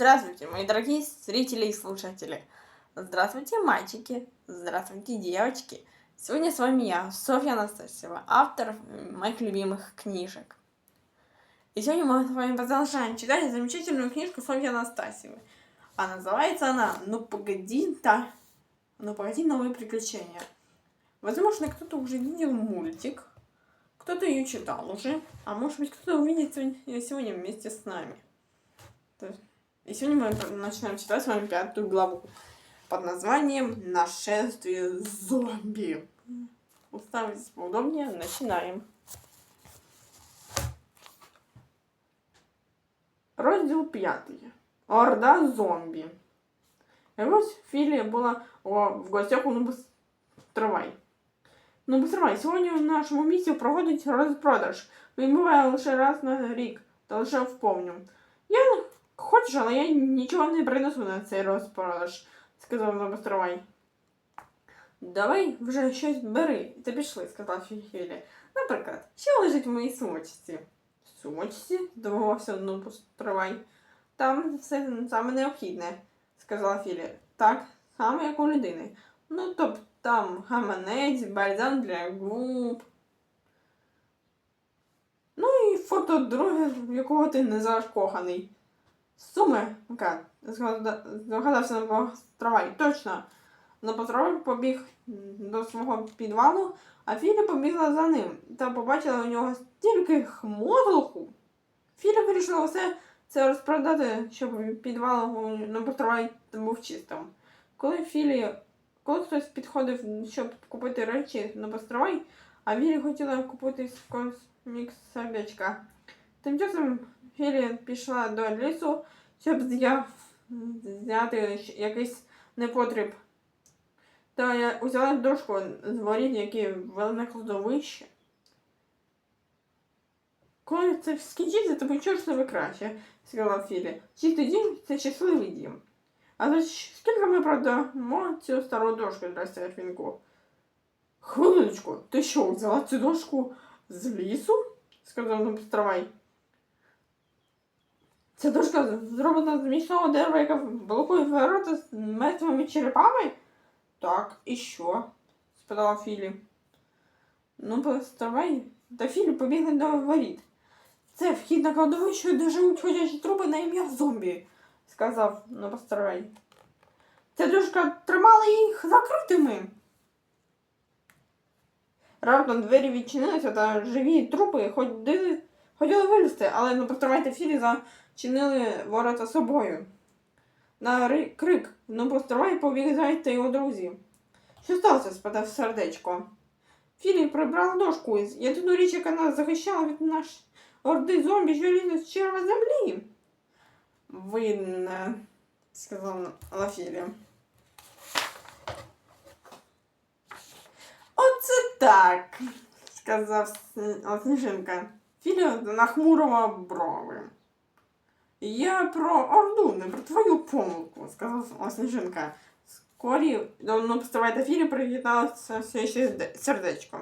Здравствуйте, мои дорогие зрители и слушатели. Здравствуйте, мальчики. Здравствуйте, девочки. Сегодня с вами я, Софья Анастасьева, автор моих любимых книжек. И сегодня мы с вами продолжаем читать замечательную книжку Софьи Анастасьевой. А называется она «Ну погоди, та... ну погоди, новые приключения». Возможно, кто-то уже видел мультик, кто-то ее читал уже, а может быть, кто-то увидит сегодня вместе с нами. То есть- И сегодня мы начинаем читать с вами пятую главу под названием «Нашествие зомби». Уставайтесь поудобнее, начинаем. Розділ п'ятий. Орда зомбі. Якось Філія була о, в гостях у Нубус Тривай. Ну, Тривай, сьогодні в нашому місті проводять розпродаж. Він буває лише раз на рік, та лише вповню. Я хочеш, але я нічого не принесу на цей розпродаж, сказав Нобостровай. Давай вже щось бери та пішли, сказав Філія. Наприклад, що лежить в моїй сумочці? Сумочці? здивувався Нобостровай. Там все саме необхідне, сказала Філія. Так, саме як у людини. Ну, тобто там гаманець, бальзам для губ. Ну і фото друга, в якого ти не закоханий. Сумка, здогадався на трамвай. Точно. На потравай побіг до свого підвалу, а Філя побігла за ним та побачила у нього стільки хмотлуху. Філя вирішила все це розпродати, щоб підвал на потравай був чистим. Коли Філі, коли хтось підходив, щоб купити речі на постравай, а Вілі хотіла купити космікс сердечка. Тим часом Філі пішла до лісу, щоб зняти якийсь непотріб. Та я взяла дошку з воріт, які вели на кладовище. Коли це скінчиться, то почуєш себе краще, сказала Філі. Чистий дім це щасливий дім. А за скільки ми продамо цю стару дошку для серфінгу? Хвилиночку, ти що, взяла цю дошку з лісу? сказав Нобстравай. Ця дошка зроблена з міцного дерева, яка блокує ворота з мертвими черепами? Так, і що? спитала Філі. Ну, постравай. Та Філі побігли до воріт. Це вхід на кладовище, де живуть ходячі трупи на ім'я зомбі, сказав Новостравай. Ця дошка тримала їх закритими. Раптом двері відчинилися та живі трупи ходили, хотіли вилізти, але Новостравай та Філі зачинили ворота собою. На ри- крик Новостравай побіг зайць його друзі. Що сталося? спитав сердечко. Філі прибрала дошку із єдину річ, яка нас захищала від наш орди зомбі, що лізе з черва землі. Винна, сказав Лафілі. Оце так, сказав Сн- Сніжинка. Філя нахмурила брови. Я про Орду, не про твою помилку, сказав Сніжинка. Скорі давно вставайте Філі привіталося все ще сердечко.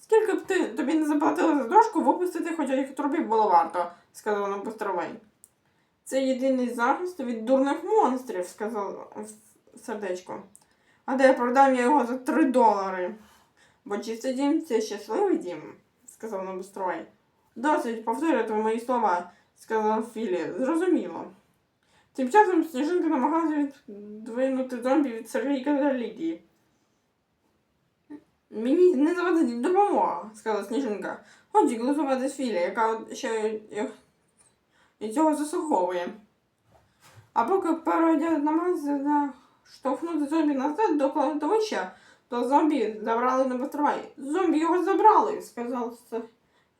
Скільки б ти тобі не заплатили за дошку, випустити хоча їх трубів було варто, сказав нам Постровей. Це єдиний захист від дурних монстрів, сказав сердечко. А де продам я його за три долари. Бо чистий дім це щасливий дім, сказав нам Постровей. Досить повторювати мої слова, сказав Філі. Зрозуміло. Тим часом сніжинка намагалася віддвинути зомбі від Сергійка та Лідії. Мені не завадить допомога, сказала Сніжинка. Ході глузувати з Філі, яка ще і цього заслуговує. А поки передя намагається штовхнути зомбі назад до кладовища, то зомбі забрали на батарей. Зомбі його забрали, сказав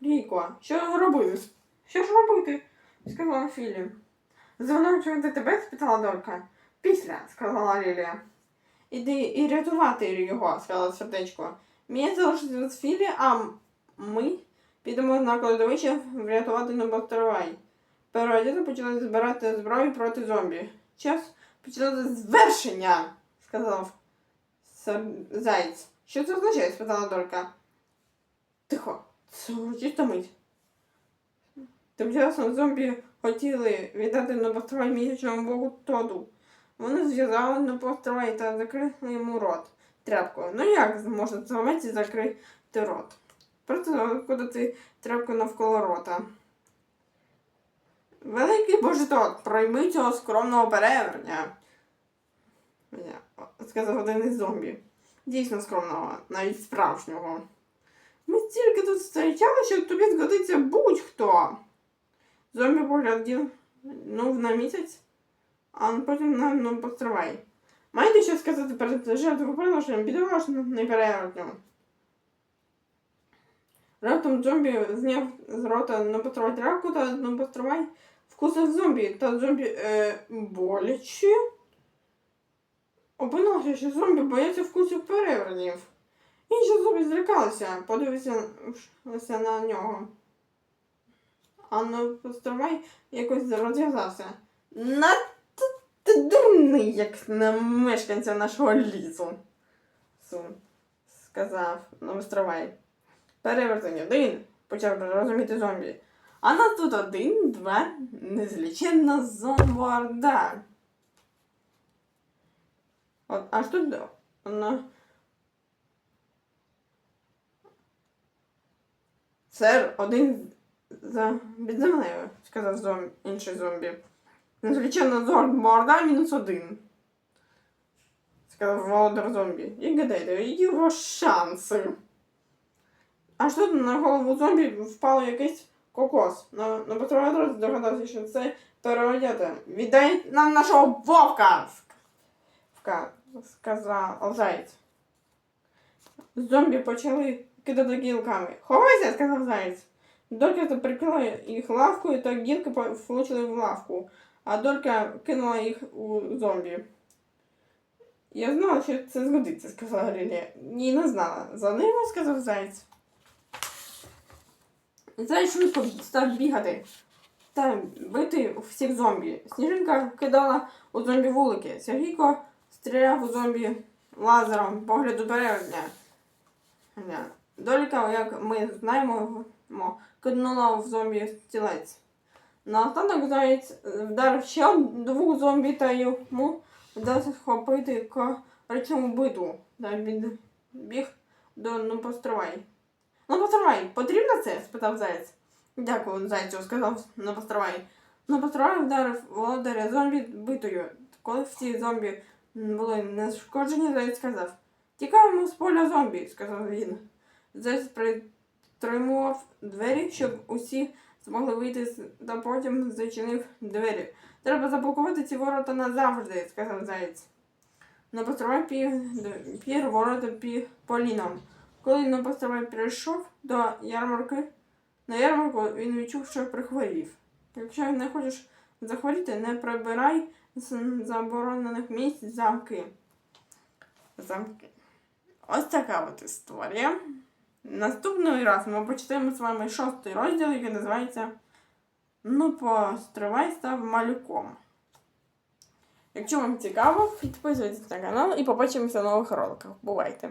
Ріко. Що робити? Що ж робити? сказала Філі. Звинувачувати тебе? спитала Дорка. Після, сказала Лілія. Іди і рятувати його, сказала сердечко. Мені залишиться з Філі, а ми підемо на кладовище врятувати на Баттервай. Переодіти почали збирати зброю проти зомбі. Час починати звершення, сказав Заєць. Що це означає? спитала Дорка. Тихо, це урочиста мить. Тим часом зомбі хотіли віддати на постривай місячному богу Тоду. Вони зв'язали на постривай та закрили йому рот тряпкою. Ну як можна зламати і закрити рот? Просто закладати тряпку навколо рота. Великий боже тот, пройми цього скромного переверня. Сказав один із зомбі. Дійсно скромного, навіть справжнього. Ми стільки тут зустрічали, що тобі згодиться будь-хто. Зомбі поглядів ну, на місяць, а потім на ну, постривай. Маєте що сказати перед жертвоприношенням бідолашним перевертням? Раптом зомбі зняв з рота на постривай тряпку та на постривай вкусив зомбі, та зомбі е, боляче. Опинилося, що зомбі бояться вкусів перевертнів. Інші зомбі злякалися, подивилися на нього. А на постривай якось розв'язався. Надто ти дурний, як на мешканця нашого лісу. Сум, сказав на островай. Перевертень один, почав розуміти зомбі. А нас тут один, два, незліченна зомбарда. От, аж тут на... Сер, один за під землею, сказав зомбі, інший зомбі. Незвичайно зомбарда мінус один. Сказав володар зомбі. І гадайте, його шанси. Аж тут на голову зомбі впало якийсь кокос. На патруль одразу догадався, що це переодята. Віддай нам нашого вовка! Сказав заєць. Зомбі почали кидати гілками. Ховайся, сказав заєць. Долька прикрила їх лавкою, та гілки влучили в лавку, а долька кинула їх у зомбі. Я знала, що це згодиться, сказала Лілія. Ні, не знала. За ними, сказав заєць. Заєць швидко став бігати та бити всіх зомбі. Сніжинка кидала у зомбі вулики. Сергійко стріляв у зомбі лазером погляду переведення. Долька, як ми знаємо, киднула в зомбі стілець. Наостанок заєць вдарив ще двох зомбі та йому вдалося схопити битву та біг до ну. Ну постривай, потрібно це? спитав заєць. Дякую, зайцю, сказав ну постривай. Ну постривай вдарив володаря зомбі битою. Коли всі зомбі були нешкоджені, заєць сказав. Тікаємо з поля зомбі, сказав він. Заєць притримував двері, щоб усі змогли вийти та потім зачинив двері. Треба заблокувати ці ворота назавжди, сказав заєць. Напостровай пір ворота пі поліном. Коли на постровай прийшов до ярмарки, на ярмарку він відчув, що прихворів. Якщо не хочеш захворіти, не прибирай з заборонених місць замки. Замки. Ось така от історія. Наступний раз ми почитаємо з вами шостий розділ, який називається Ну, постривай став малюком. Якщо вам цікаво, підписуйтесь на канал і побачимося в нових роликах. Бувайте!